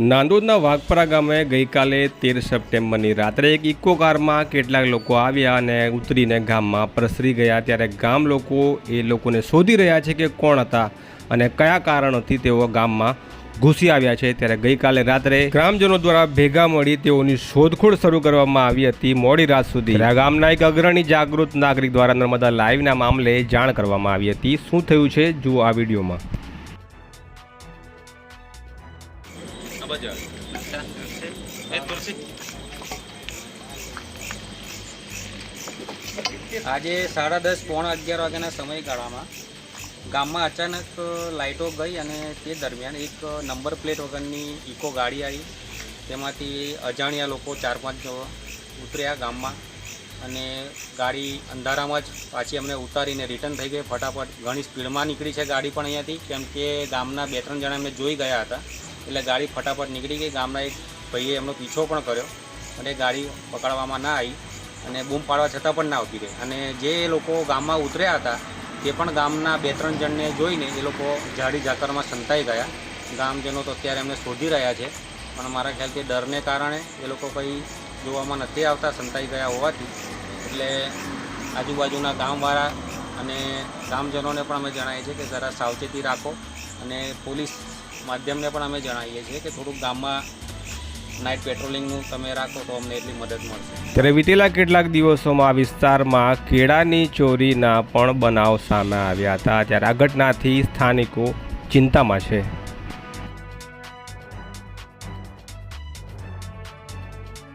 નાંદોદના વાઘપરા ગામે ગઈકાલે તેર સપ્ટેમ્બરની રાત્રે એક ઇકો કારમાં કેટલાક લોકો આવ્યા અને ઉતરીને ગામમાં પ્રસરી ગયા. ત્યારે ગામ લોકો એ લોકોને શોધી રહ્યા છે કે કોણ હતા અને કયા કારણોથી તેઓ ગામમાં ઘૂસી આવ્યા છે. ત્યારે ગઈકાલે રાત્રે ગ્રામજનો દ્વારા ભેગા મળી તેઓની શોધખોળ શરૂ કરવામાં આવી હતી. મોડી રાત સુધી ગામના એક અગ્રણી જાગૃત નાગરિક દ્વારા નર્મદા લાઈવના મામલે જાણ કરવામાં આવી હતી. શું થયું છે? જુઓ આ વિડીયોમાં. આજે સાડા દસ, પોણા અગિયાર વાગ્યાના સમયગાળામાં ગામમાં અચાનક લાઇટો ગઈ અને તે દરમિયાન એક નંબર પ્લેટ વગરની ઇકો ગાડી આવી. તેમાંથી અજાણ્યા લોકો ચાર પાંચ ઉતર્યા ગામમાં અને ગાડી અંધારામાં જ પાછી અમને ઉતારીને રિટર્ન થઈ ગઈ. ફટાફટ ઘણી સ્પીડમાં નીકળી છે ગાડી પણ અહીંયાથી, કેમ કે ગામના બે ત્રણ જણા અમે જોઈ ગયા હતા. એટલે ગાડી ફટાફટ નીકળી ગઈ. ગામના એક ભાઈએ એમનો પીછો પણ કર્યો અને ગાડી પકડવામાં ના આવી અને બૂમ પાડવા છતાં પણ ના આવતી રહી. અને જે લોકો ગામમાં ઉતર્યા હતા, તે પણ ગામના બે ત્રણ જણને જોઈને એ લોકો ઝાડી ઝાકરમાં સંતાઈ ગયા. ગામજનો તો અત્યારે એમને શોધી રહ્યા છે. પણ મારા ખ્યાલથી ડરને કારણે એ લોકો કંઈ જોવામાં નથી આવતા, સંતાઈ ગયા હોવાથી. એટલે આજુબાજુના ગામવાળા અને ગામજનોને પણ અમે જણાવીએ છીએ કે જરા સાવચેતી રાખો અને પોલીસ માધ્યમને પણ અમે જણાવીએ છીએ કે થોડુંક ગામમાં નાઇટ પેટ્રોલિંગનું તમે રાખો તો અમને એટલી મદદ મળશે. ત્યારે વીતેલા કેટલાક દિવસોમાં આ વિસ્તારમાં કેળાની ચોરીના પણ બનાવ સામે આવ્યા હતા. ત્યારે આ ઘટનાથી સ્થાનિકો ચિંતામાં છે.